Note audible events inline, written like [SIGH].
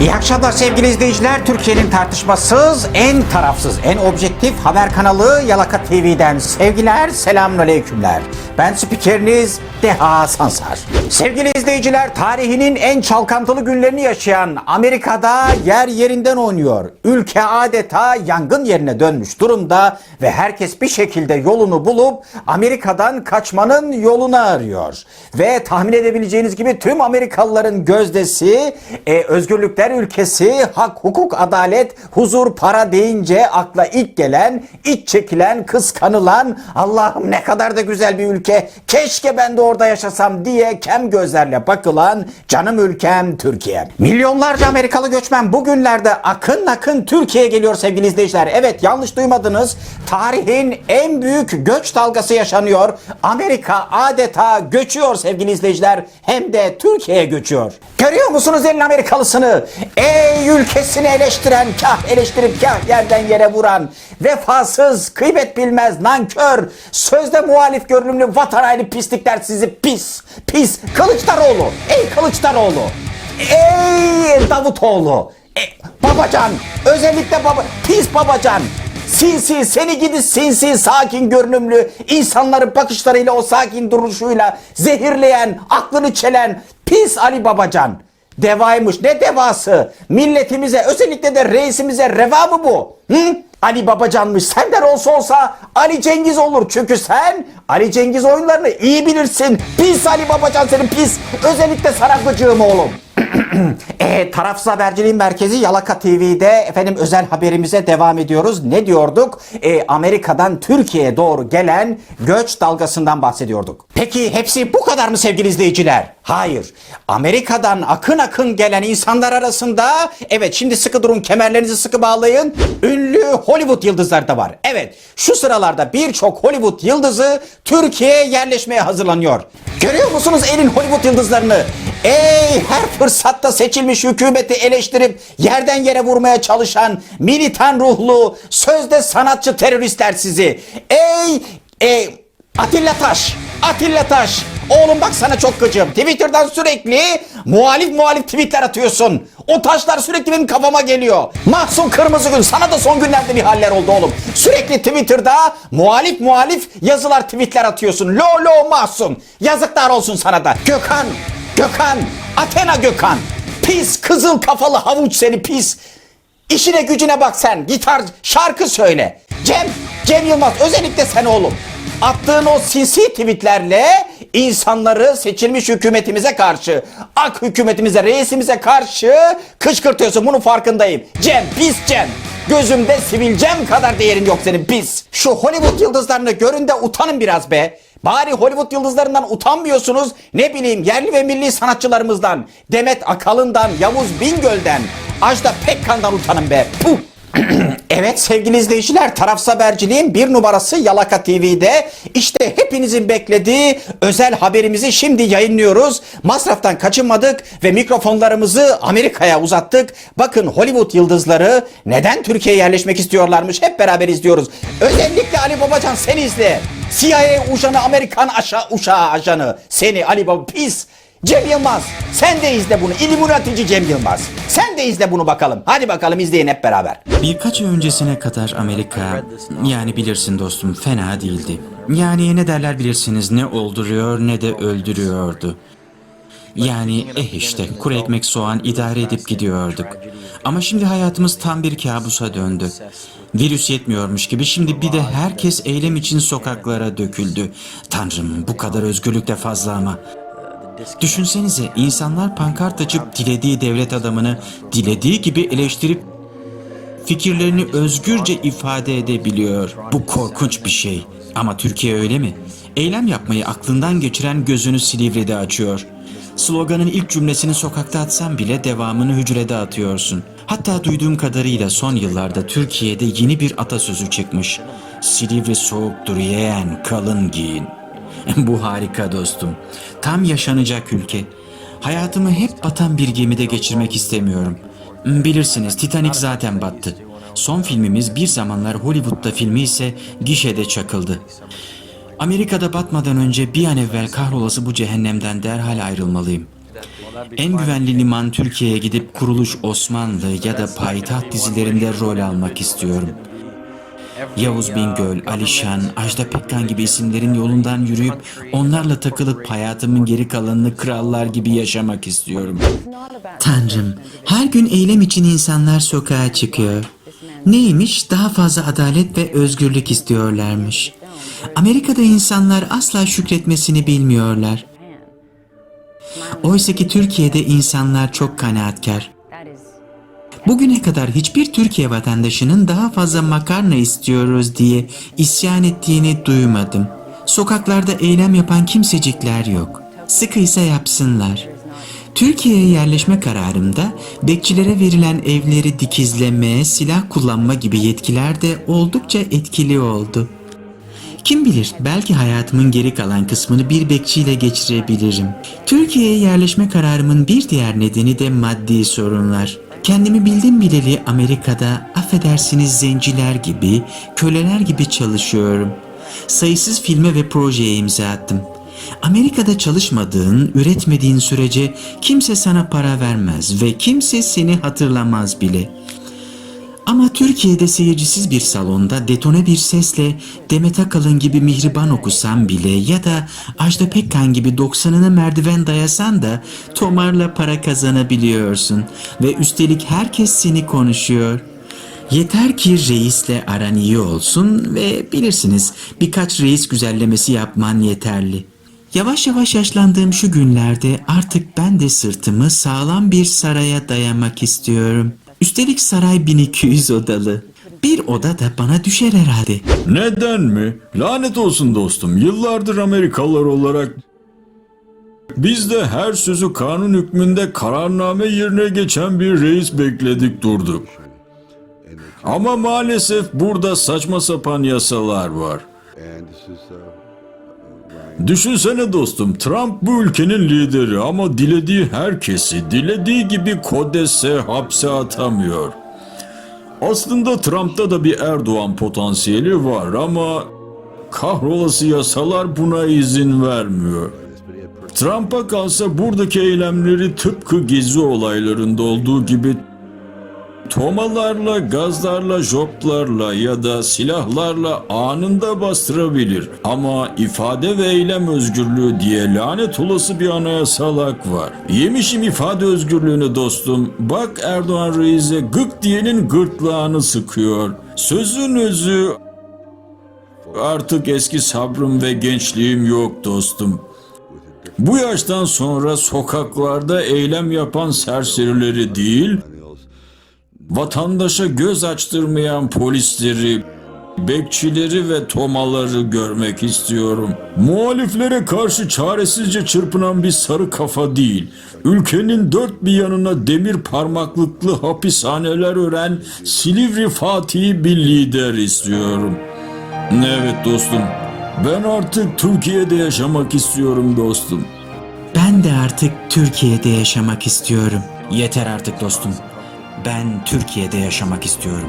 İyi akşamlar sevgili izleyiciler. Türkiye'nin tartışmasız, en tarafsız, en objektif haber kanalı Yalaka TV'den sevgiler, selamünaleykümler. Ben spikeriniz Deha Sansar. Sevgili izleyiciler, tarihinin en çalkantılı günlerini yaşayan Amerika'da yer yerinden oynuyor. Ülke adeta yangın yerine dönmüş durumda ve herkes bir şekilde yolunu bulup Amerika'dan kaçmanın yolunu arıyor. Ve tahmin edebileceğiniz gibi tüm Amerikalıların gözdesi e, özgürlükler ülkesi, hak, hukuk, adalet, huzur, para deyince akla ilk gelen, iç çekilen, kıskanılan Allah'ım ne kadar da güzel bir ülke. Keşke ben de orada yaşasam diye kem gözlerle bakılan canım ülkem Türkiye. Milyonlarca Amerikalı göçmen bugünlerde akın akın Türkiye'ye geliyor sevgili izleyiciler. Evet yanlış duymadınız. Tarihin en büyük göç dalgası yaşanıyor. Amerika adeta göçüyor sevgili izleyiciler. Hem de Türkiye'ye göçüyor. Görüyor musunuz elin Amerikalısını? Ey ülkesini eleştiren, kah eleştirip kah yerden yere vuran, vefasız, kıymet bilmez, nankör, sözde muhalif görünümlü vatan haini pislikler sizi pis, pis. Kılıçdaroğlu, ey Kılıçdaroğlu, ey Davutoğlu, e, babacan, özellikle baba, pis babacan. Sinsi, seni gidi sinsi, sakin görünümlü, insanları bakışlarıyla o sakin duruşuyla zehirleyen, aklını çelen pis Ali Babacan. Devaymış. Ne devası? Milletimize, özellikle de reisimize reva mı bu? Hı? Ali Babacan'mış. Senden olsa olsa Ali Cengiz olur. Çünkü sen Ali Cengiz oyunlarını iyi bilirsin. Pis Ali Babacan senin pis. Özellikle sana gıcığım oğlum. [CLEARS THROAT] e, tarafsız haberciliğin merkezi Yalaka TV'de efendim özel haberimize devam ediyoruz. Ne diyorduk? E, Amerika'dan Türkiye'ye doğru gelen göç dalgasından bahsediyorduk. Peki hepsi bu kadar mı sevgili izleyiciler? Hayır. Amerika'dan akın akın gelen insanlar arasında evet şimdi sıkı durun kemerlerinizi sıkı bağlayın. Ünlü Hollywood yıldızları da var. Evet şu sıralarda birçok Hollywood yıldızı Türkiye'ye yerleşmeye hazırlanıyor. Görüyor musunuz elin Hollywood yıldızlarını? Ey her fırsatta seçilmiş hükümeti eleştirip yerden yere vurmaya çalışan militan ruhlu sözde sanatçı teröristler sizi. Ey ey Atilla Taş, Atilla Taş. Oğlum bak sana çok gıcığım. Twitter'dan sürekli muhalif muhalif tweetler atıyorsun. O taşlar sürekli benim kafama geliyor. Mahsun Kırmızıgül sana da son günlerde bir haller oldu oğlum. Sürekli Twitter'da muhalif muhalif yazılar tweetler atıyorsun. Lo lo Mahsun. Yazıklar olsun sana da. Gökhan, Gökhan, Athena Gökhan. Pis kızıl kafalı havuç seni pis. İşine gücüne bak sen. Gitar, şarkı söyle. Cem, Cem Yılmaz özellikle sen oğlum. Attığın o sinsi tweetlerle insanları seçilmiş hükümetimize karşı, ak hükümetimize, reisimize karşı kışkırtıyorsun. Bunun farkındayım. Cem, pis Cem. Gözümde sivil Cem kadar değerin yok senin pis. Şu Hollywood yıldızlarını görün de utanın biraz be. Bari Hollywood yıldızlarından utanmıyorsunuz. Ne bileyim yerli ve milli sanatçılarımızdan. Demet Akalın'dan, Yavuz Bingöl'den, Ajda Pekkan'dan utanın be. Puh. [CLEARS THROAT] evet sevgili izleyiciler tarafsız haberciliğin bir numarası Yalaka TV'de. İşte hepinizin beklediği özel haberimizi şimdi yayınlıyoruz. Masraftan kaçınmadık ve mikrofonlarımızı Amerika'ya uzattık. Bakın Hollywood yıldızları neden Türkiye'ye yerleşmek istiyorlarmış hep beraber izliyoruz. Özellikle Ali Babacan sen izle. CIA ujanı Amerikan aşağı uşağı ajanı seni Ali Baba pis. Cem Yılmaz sen de izle bunu. İlluminatici Cem Yılmaz. Sen de izle bunu bakalım. Hadi bakalım izleyin hep beraber. Birkaç ay öncesine kadar Amerika yani bilirsin dostum fena değildi. Yani ne derler bilirsiniz ne olduruyor ne de öldürüyordu. Yani eh işte kuru ekmek soğan idare edip gidiyorduk. Ama şimdi hayatımız tam bir kabusa döndü. Virüs yetmiyormuş gibi şimdi bir de herkes eylem için sokaklara döküldü. Tanrım bu kadar özgürlük de fazla ama. Düşünsenize insanlar pankart açıp dilediği devlet adamını dilediği gibi eleştirip fikirlerini özgürce ifade edebiliyor. Bu korkunç bir şey. Ama Türkiye öyle mi? Eylem yapmayı aklından geçiren gözünü Silivri'de açıyor. Sloganın ilk cümlesini sokakta atsan bile devamını hücrede atıyorsun. Hatta duyduğum kadarıyla son yıllarda Türkiye'de yeni bir atasözü çıkmış. Silivri soğuktur yeğen kalın giyin. [LAUGHS] Bu harika dostum. Tam yaşanacak ülke. Hayatımı hep batan bir gemide geçirmek istemiyorum. Bilirsiniz Titanic zaten battı. Son filmimiz bir zamanlar Hollywood'da filmi ise gişede çakıldı. Amerika'da batmadan önce bir an evvel kahrolası bu cehennemden derhal ayrılmalıyım. En güvenli liman Türkiye'ye gidip Kuruluş Osmanlı ya da Payitaht dizilerinde rol almak istiyorum. Yavuz Bingöl, Alişan, Ajda Pekkan gibi isimlerin yolundan yürüyüp onlarla takılıp hayatımın geri kalanını krallar gibi yaşamak istiyorum. Tanrım, her gün eylem için insanlar sokağa çıkıyor. Neymiş? Daha fazla adalet ve özgürlük istiyorlarmış. Amerika'da insanlar asla şükretmesini bilmiyorlar. Oysa ki Türkiye'de insanlar çok kanaatkar. Bugüne kadar hiçbir Türkiye vatandaşının daha fazla makarna istiyoruz diye isyan ettiğini duymadım. Sokaklarda eylem yapan kimsecikler yok. Sıkıysa yapsınlar. Türkiye'ye yerleşme kararımda bekçilere verilen evleri dikizleme, silah kullanma gibi yetkiler de oldukça etkili oldu. Kim bilir belki hayatımın geri kalan kısmını bir bekçiyle geçirebilirim. Türkiye'ye yerleşme kararımın bir diğer nedeni de maddi sorunlar. Kendimi bildim bileli Amerika'da affedersiniz zenciler gibi, köleler gibi çalışıyorum. Sayısız filme ve projeye imza attım. Amerika'da çalışmadığın, üretmediğin sürece kimse sana para vermez ve kimse seni hatırlamaz bile. Ama Türkiye'de seyircisiz bir salonda detone bir sesle Demet Akalın gibi mihriban okusan bile ya da Ajda Pekkan gibi 90'ına merdiven dayasan da tomarla para kazanabiliyorsun ve üstelik herkes seni konuşuyor. Yeter ki reisle aran iyi olsun ve bilirsiniz birkaç reis güzellemesi yapman yeterli. Yavaş yavaş yaşlandığım şu günlerde artık ben de sırtımı sağlam bir saraya dayamak istiyorum. Üstelik saray 1200 odalı. Bir oda da bana düşer herhalde. Neden mi? Lanet olsun dostum. Yıllardır Amerikalılar olarak biz de her sözü kanun hükmünde kararname yerine geçen bir reis bekledik durduk. Ama maalesef burada saçma sapan yasalar var. Düşünsene dostum, Trump bu ülkenin lideri ama dilediği herkesi dilediği gibi kodese hapse atamıyor. Aslında Trump'ta da bir Erdoğan potansiyeli var ama kahrolası yasalar buna izin vermiyor. Trump'a kalsa buradaki eylemleri tıpkı gezi olaylarında olduğu gibi tomalarla, gazlarla, joplarla ya da silahlarla anında bastırabilir. Ama ifade ve eylem özgürlüğü diye lanet olası bir anayasalak var. Yemişim ifade özgürlüğünü dostum. Bak Erdoğan Reis'e gık diyenin gırtlağını sıkıyor. Sözün özü artık eski sabrım ve gençliğim yok dostum. Bu yaştan sonra sokaklarda eylem yapan serserileri değil, vatandaşa göz açtırmayan polisleri, bekçileri ve tomaları görmek istiyorum. Muhaliflere karşı çaresizce çırpınan bir sarı kafa değil, ülkenin dört bir yanına demir parmaklıklı hapishaneler ören Silivri Fatih'i bir lider istiyorum. Evet dostum, ben artık Türkiye'de yaşamak istiyorum dostum. Ben de artık Türkiye'de yaşamak istiyorum. Yeter artık dostum. Ben Türkiye'de yaşamak istiyorum.